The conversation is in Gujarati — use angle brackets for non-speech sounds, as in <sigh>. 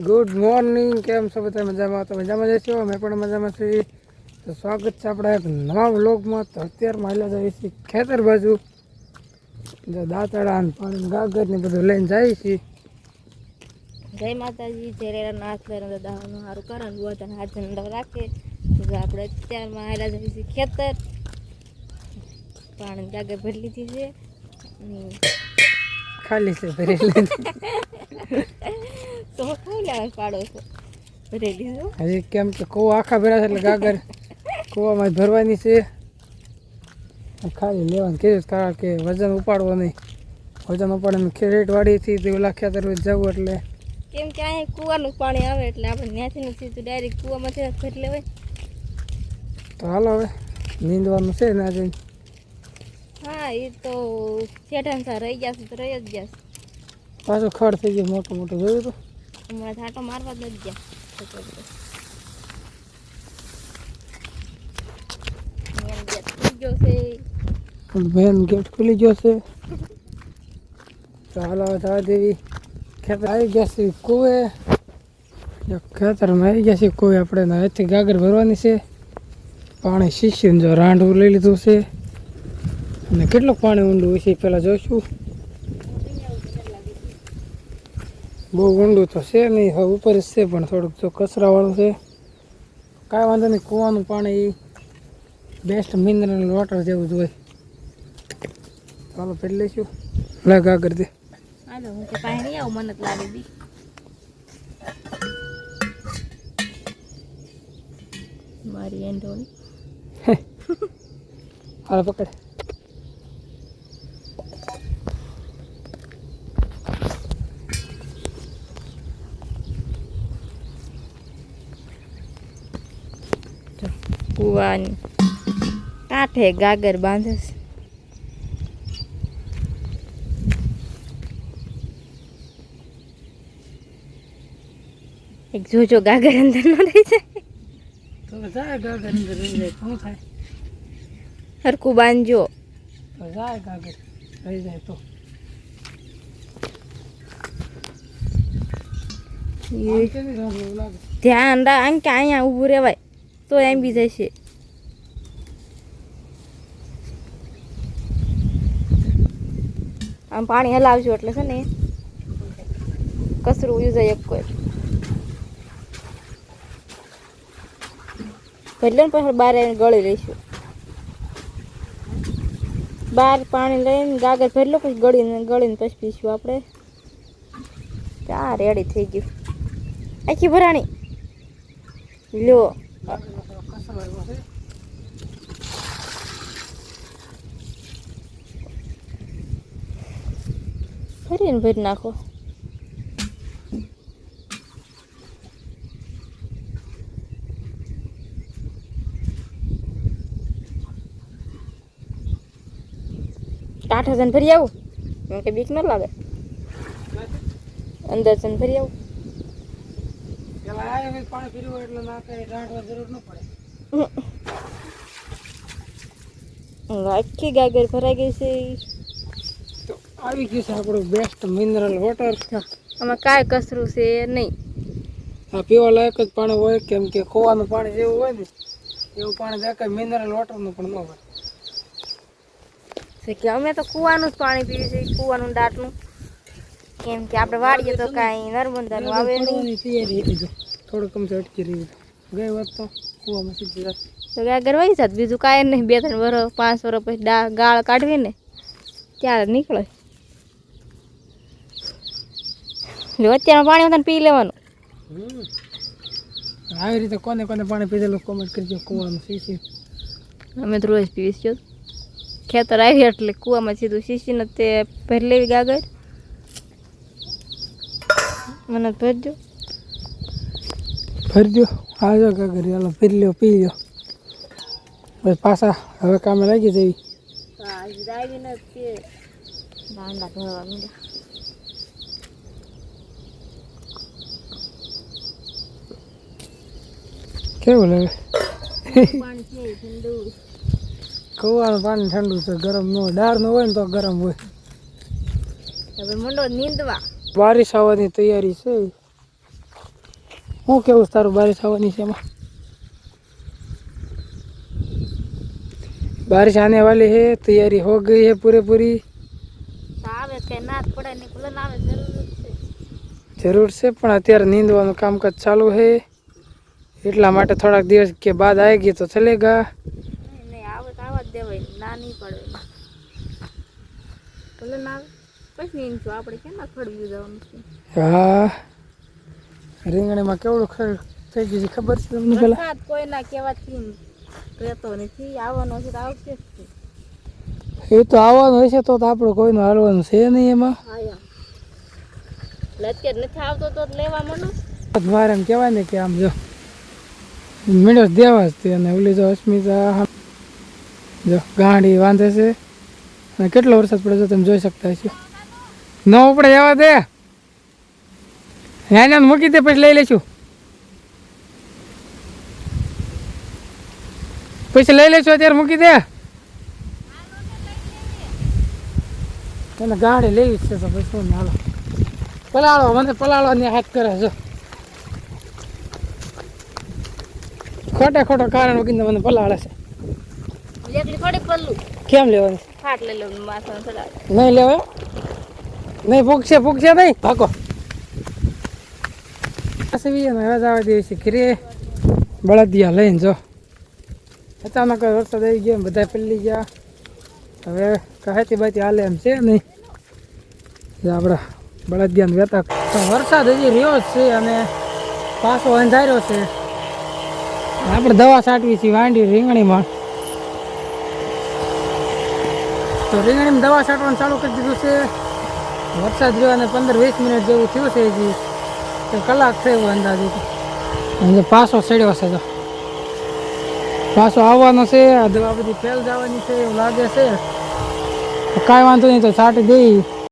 ગુડ મોર્નિંગ કેમ છો બધા મજામાં? તો મજામાં જઈશું અમે પણ મજામાં છીએ. તો સ્વાગત છે આપણા એક નવા વ્લોગમાં. તો અત્યારમાં હાલ્યા જઈએ છીએ ખેતર બાજુ. જો દાંતડા ને પાણી ગાગર ને બધું લઈને જઈએ છીએ જય માતાજી. જયરેરા નાથ લઈને દાવાનું સારું કરે હોય બધાને હાથ ઝંડો રાખે. તો આપણે અત્યારમાં આવેલા જઈએ છીએ ખેતર. પાણી ગાગર ભરી લીધી છે. ખાલી છે ભરેલી <laughs> તો શું લેવા પાડો છો. ભરેલી હજી કેમ કે કૂવા આખા ભર્યા છે એટલે ગાગર કૂવામાં ભરવાની છે. ખાલી લેવાનું કીધું કારણ કે વજન ઉપાડવો નહીં. વજન ઉપાડે ખેરેટ વાડીથી તે ઓલા ખેતર જવું એટલે. કેમ કે અહીંયા કૂવાનું પાણી આવે એટલે આપણે ત્યાંથી નથી તો ડાયરેક્ટ કૂવામાંથી ભરી લેવાય. તો હાલો હવે નીંદવાનું છે ને આજે. હા એ તો શેઠાંસા રહી ગયા છે તો રહી જ જશે પાછું ખડ થઈ ગયું મોટું મોટું જોયું તો? હમણાં થાટો મારવા જ નથી ગયા. બેન ગેટ ખુલી ગયો છે. હાલો દેવી. ખેતર આવી ગયા છે કુએ ખેતરમાં આવી ગયા છે કોઈ આપણે ને અહીંથી ગાગર ભરવાની છે. પાણી શીશ્યું જો રાંડવું લઈ લીધું છે. અને કેટલું પાણી ઊંડું હોય છે પહેલાં જોઈશું. બહુ ઊંડું તો છે નહીં હવે ઉપર જ છે પણ થોડુંક તો કચરાવાળું છે. કાંઈ વાંધો નહીં કૂવાનું પાણી બેસ્ટ મિનરલ વોટર જેવું જ હોય. ચાલો પેલી લઈશું. લે કરી દે. હું પાસે નહીં આવું મને લાગે બી મારી એન્ડોની હાલ પકડ. કુવાની કાંઠે ગાગર બાંધે છે. એક જોજો ગાગર અંદર ન રહી જાય. તો જાય ગાગર અંદર રહી જાય. શું થાય? હરકું બાંધજો. તો જાય ગાગર રહી જાય તો. ધ્યાન રાખ કે અહીંયા ઊભું રહેવાય. તો એમ બી જશે. આમ પાણી હલાવજો એટલે છે ને કચરું યુઝાય એક કોઈ. ભલે ને પછી બહાર આવીને ગળી લઈશું. બહાર પાણી લઈને ગાગર ભરી લો, પછી ગળીને ગળીને પછી પીશું આપણે. ચા રેડી થઈ ગયું. આખી ભરાણી. લ્યો. ભરીને ભરી નાખો. કાંઠા જન ભરી આવું? એમ કે બીક ન લાગે. અંદર જન ભરી આવું. પેલા પાણી પીવું હોય એટલે ના કઈ રાંધવા જરૂર ન પડે. આખી ગાગર ભરાઈ ગઈ છે. તો આવી ગયું છે આપણું બેસ્ટ મિનરલ વોટર આમાં કાંઈ કસરું છે નહીં. આ પીવા લાયક જ પાણી હોય કેમ કે ખોવાનું પાણી જેવું હોય ને એવું પાણી દેખાય મિનરલ વોટરનું પણ ન હોય. કે અમે તો કૂવાનું જ પાણી પીએ છીએ કૂવાનું દાંતનું. કેમ કે આપણે વાળીએ તો કાંઈ નર્મદાનું આવે નહીં. થોડુંક કમ અટકી રહી ગઈ વાત તો કૂવામાં સીધી રાત ગાગર વહી જાત. બીજું કાંઈ નહીં. બે ત્રણ વર્ષ પાંચ વર્ષ પછી ડા ગાળ કાઢવી ને ત્યારે નીકળે. એટલે અત્યારમાં પાણી હતા પી લેવાનું. આવી રીતે કોને કોને પાણી પીધેલું કોમેન્ટ કરજો કૂવાનું શીશી અમે તો રોજ પીવીશું. ખેતર આવી એટલે કૂવામાં સીધું શીશીને તે ભરી લેવી ગાગર. મને જ ભરજો. ભરજો આવજો કાગર હાલો ફરી લ્યો પી લ્યો. બસ પાછા હવે કામે લાગી જવી કેવું લાગે? પાણી છે ઠંડુ કૂવાનું પાણી ઠંડુ છે ગરમ ન હોય. ન હોય ને તો ગરમ હોય. હવે મંડો નીંદવા. બારિશ આવવાની તૈયારી છે. હું કેવું તારું? બારિશ આવવાની છે એમાં? बारिश आने वाली है तैयारी हो गई है पूरे पूरी જરૂર છે. પણ અત્યારે નીંદવાનું કામકાજ ચાલુ છે એટલા માટે થોડાક દિવસ કે બાદ આવી ગઈ તો ચલેગા હા. રીંગણીમાં કેવડું ખર થઈ ગયું છે ખબર છે તમને પેલા કોઈના કહેવાથી રહેતો નથી આવવાનો છે તો આવશે એ તો આવવાનું હશે તો આપણું કોઈ નું હાલવાનું છે નહીં એમાં. અત્યારે નથી આવતો તો લેવા માંડો મારે એમ કહેવાય ને કે આમ જો મીંડો દેવા જ તે અને ઓલી જો અસ્મિતા જો ગાંડી વાંધે છે. અને કેટલો વરસાદ પડે છે તમે જોઈ શકતા છો ન ઉપડે એવા દે. ત્યાં મૂકી દે પછી લઈ લઈશું પછી લઈ લઈશું અત્યારે મૂકી દે. એને ગાડી લેવી છે તો પછી શું હાલો. પલાળો મને પલાળો ને હાથ કરે જો ખોટે ખોટો કારણ મૂકીને મને પલાળે છે. કેમ લેવાની નહીં લેવાય? નહીં ભૂખશે ભૂખશે નહીં? ભાગો. પાછી અને હવે જવા દે છે ઘરે બળદિયા લઈને જો. અચાનક વરસાદ આવી ગયો બધા પલ્લી ગયા. હવે કહેતી બાતી હાલે એમ છે નહીં. આપણા બળદિયાને વેતા તો વરસાદ હજી રહ્યો જ છે અને પાછો અંધાર્યો છે. આપણે દવા છાંટવી છીએ વાંડી રીંગણીમાં. તો રીંગણીમાં દવા છાંટવાનું ચાલુ કરી દીધું છે. વરસાદ રહ્યો અને પંદર વીસ મિનિટ જેવું થયું છે હજી. તો કલાક થયો અંદાજે અને પાછો ચડ્યો છે તો પાછો આવવાનો છે, આ દવા બધી ફેલ જવાની છે, એવું લાગે છે. કાંઈ વાંધો નહીં, તો છાંટી દઈ.